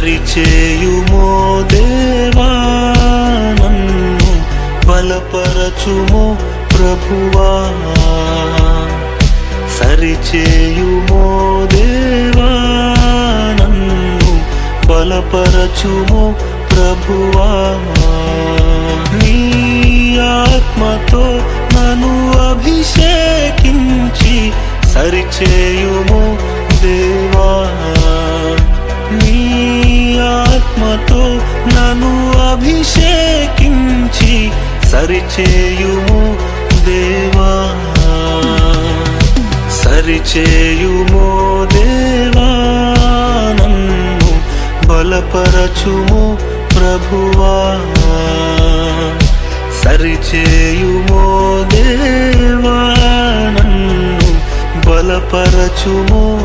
సరిచేయుమో దేవా నన్ను బలపరచుమో ప్రభువా. సరిచేయుమో దేవా నన్ను బలపరచుమో ప్రభువా. నీ ఆత్మతో నన్ను అభిషేకించి సరిచేయుమో ఆత్మతో నన్ను అభిషేకించి సరిచేయుము దేవా. సరిచేయుమో దేవా. నన్ను బలపరచుము ప్రభువా. సరిచేయుమో దేవా. నన్ను బలపరచుము